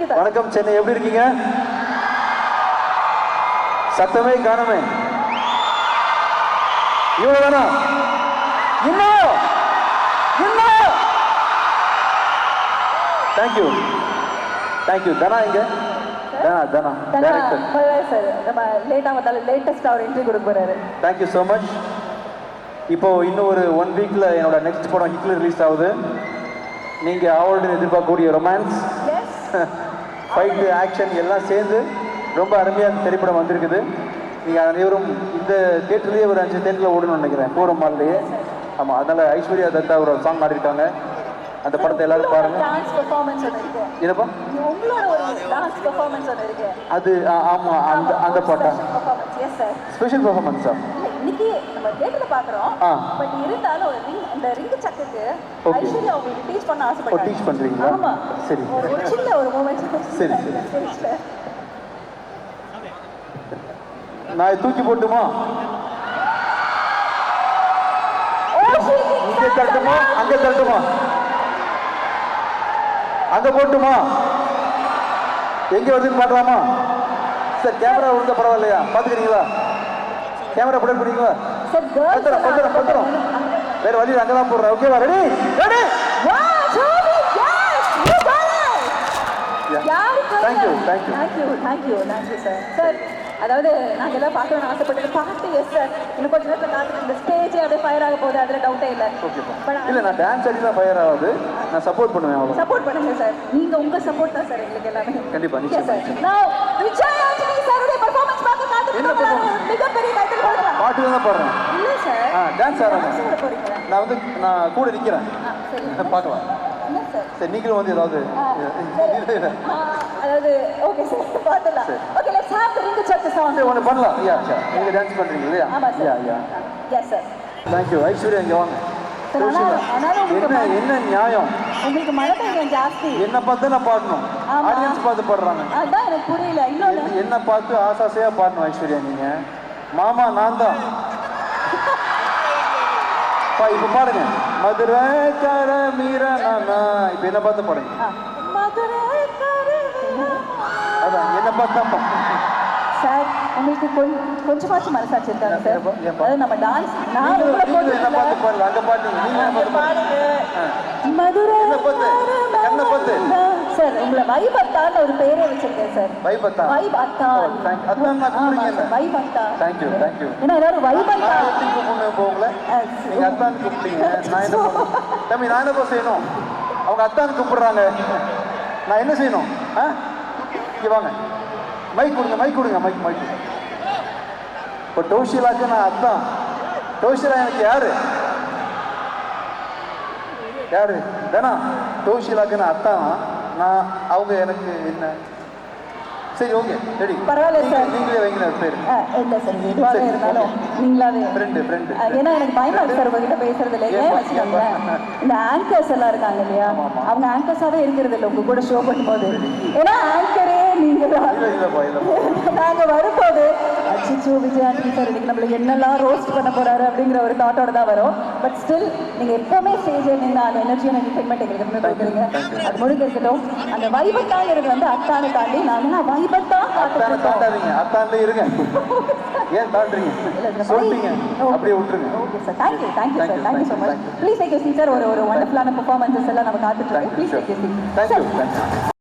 வணக்கம் சென்னை எப்படி இருக்கீங்க? சத்தமே காணமே. இவ்வளவு தானா இன்னும் இன்னும் தேங்க்யூ தேங்க்யூ தனா இங்க தனா தனா. Director sir. நம்ம லேட்டாக வந்தாலும் லேட்டஸ்ட் அவர் என்ட்ரி கொடுக்க போறாரு. தேங்க்யூ ஸோ மச் இப்போ இன்னும் ஒரு ஒன் வீக்கில் என்னோட நெக்ஸ்ட் படம் ஹிட்ல ரிலீஸ் ஆகுது. நீங்கள் ஆவலுடன் எதிர்பார்க்கக்கூடிய ரொமான்ஸ் ஃபைட்டு ஆக்ஷன் எல்லாம் சேர்ந்து ரொம்ப அருமையாக அந்த திரைப்படம் வந்திருக்குது. நீங்கள் அனைவரும் இந்த தேட்டர்லேயே ஒரு அஞ்சு தேட்டரில் ஓடணும்னு நினைக்கிறேன். பூரம் மால்லையே ஆமாம் அதனால் ஐஸ்வர்யா தத்தா ஒரு சாங் ஆடிருக்காங்க. அந்த படத்தை எல்லாரும் இருக்கு. என்னப்பா? அது ஆமாம் அந்த அந்த பாட்டா? சார் ஸ்பெஷல் பர்ஃபார்மன்ஸா இல்ல, இன்னைக்கு நம்ம தேட்டர்ல பாக்குறோம். ஆ. பட் இருந்தாலும் ஒரு ரிங் இந்த ரிங் சக்குக்கு. ஐஸ்வர்யா உங்களுக்கு டீச் பண்ண ஆசைப்பட்டாங்க டீச் பண்ணுறீங்களா ஆமா. சரி. ஒரு சின்ன ஒரு மூமெண்ட் சரி, சரி. நான் தூக்கி போட்டுமா? இங்கே தரட்டுமா? அங்கே தரட்டுமா? அங்கே போட்டுமா? எங்கே வருதுன்னு பார்க்கலாமா சார் கேமரா விழுந்த பரவாயில்லையா? பார்த்துக்கிறீங்களா? கேமரா போட்டு போடுறீங்களா சார் பத்திரம் பத்திரம் பத்திரம். வேற வழி அங்கே தான் போடுறேன். ஓகேவா ready ready thank you. Thank you thank you thank you sir sir அதாவது நாங்க எல்லாம் பார்க்கணும்னு ஆசைப்பட்டது பாட்டு எஸ் சார் இன்னும் கொஞ்ச நேரத்தில் காத்து இந்த ஸ்டேஜே அப்படியே ஃபயர் ஆக போகுது அதில் டவுட்டே இல்லை. இல்லை நான் டான்ஸ் அடி தான் ஃபயர் ஆகுது. நான் சப்போர்ட் பண்ணுவேன் அவ்வளோ சப்போர்ட் பண்ணுங்க சார் நீங்க உங்க சப்போர்ட் தான் சார் எங்களுக்கு எல்லாமே. கண்டிப்பா, நிச்சயமா. நிச்சயமா. Now, விஜய் ஆண்டனி சாருடைய performance பார்க்க performance? மிகப்பெரிய டைட்டில் பாட்டு தான் பாடுறேன். சார் டான்ஸ் ஆடுறேன் நான் வந்து நான் கூட நிற்கிறேன் பார்க்கலாம். சார்? நீங்களும் வந்து ஏதாவது அதாவது ஓகே சார் பார்த்துலாம். Okay let's have the ring church song சரி ஒன்று பண்ணலாம். யா சார் நீங்கள் டான்ஸ் பண்ணுறீங்க இல்லையா? ஆமா yeah sir yeah yes sir thank you Aishwarya இங்கே வாங்க. என்ன நியாயம்? உங்களுக்கு மழை பெய்யும் ஜாஸ்தி. என்ன பார்த்து நான் பாடணும். ஆடியன்ஸ் பார்த்து பாடுறாங்க. அதான் எனக்கு புரியல. இன்னொன்னு. என்ன- பார்த்து ஆசாசையாக பாடணும் ஐஸ்வர்யா நீங்கள் மாமா நான் தான். இப்போ பாடுங்க மதுரை கர மீரா இப்போ என்ன பார்த்து பாடுங்க. அதான் என்ன பார்த்து. சார் உங்களுக்கு கொஞ்சம் கொஞ்சமாச்சும் மனசாட்சி இருக்காங்க சார்? அதாவது நம்ம டான்ஸ் நான் என்ன பார்த்து போட்டு பாடல அங்கே பாடுங்க மதுரை என்ன பார்த்து? கண்ணை பார்த்து? சார் உங்களை வைபத்தான் ஒரு பேரே வச்சிருக்கேன் சார். வைபத்தான் ஓ, thank- அதான் நான் கூப்பிடுங்க என்ன? வைபத்தான் தேங்க்யூ தேங்க்யூ ஏன்னா எல்லாரும் நான் வைபத்தான் எப்படி கூப்பிடுங்க இப்போ உங்களை? நீங்க அத்தான் கூப்பிட்டீங்க. நான் என்ன தம்பி நான் என்னப்பா செய்யணும்? அவங்க அத்தான் கூப்பிடுறாங்க. நான் என்ன செய்யணும்? ஆ? இங்க வாங்க. மைக் கொடுங்க மைக் கொடுங்க மைக் மைக் இப்போ டோஷிலாக்கு நான் அத்தான் டோஷிலா எனக்கு யாரு? யாரு? தானா டோஷிலாக்கு நான் அத்தான் நான் அவங்க எனக்கு என்ன? சரி ஓகே ரெடி பரவாயில்ல சார். நீங்களே வைங்க பேர். இல்ல சார் எதுவாக இருந்தாலும் நீங்களாவே ஃப்ரெண்டு ஃப்ரெண்டு ஏன்னா எனக்கு பயமா இருக்கு சார் உங்ககிட்ட பேசுறது இல்லை. ஏன் ஏப்பா? இந்த ஆங்கர்ஸ் எல்லாம் இருக்காங்க இல்லையா. அவங்க ஆங்கர்ஸாவே இருக்கிறது இல்லை உங்க கூட ஷோ பண்ணும்போது. ஏன்னா ஆங்கரே நீங்க தான். இல்லை இல்லைப்பா இல்லைப்பா நாங்க வரும்போது அச்சிச்சோ விஜய் ஆண்டனி சார் இன்னைக்கு நம்மள என்னெல்லாம் ரோஸ்ட் பண்ண போறாரு அப்படிங்கிற ஒரு தாட்டோட தான் வரும். பட் ஸ்டில் நீங்க எப்பவுமே ஸ்டேஜில் நின்று அந்த எனர்ஜியான என்டர்டைன்மெண்ட் எங்களுக்கு எப்பவுமே கொடுக்குறீங்க அது முழுக்க இருக்கட்டும். அந்த வைபத்தாங்கிறது வந்து அத்தானை தாண்டி நாங்க வைபத்தான் அத்தானை தாண்டாதீங்க. அத்தான்ல இருங்க. ஏன் தாண்டுறீங்க? சொல்லிட்டீங்க. அப்படியே விட்டுருங்க. Okay sir thank you thank you Thank sir you, thank you so much. Please take you sir ஒரு ஒரு வண்டர்ஃபுல்லான பெர்ஃபார்மன்ஸஸ் எல்லாம் நம்ம காத்துட்டு thank you please take you thank you thank you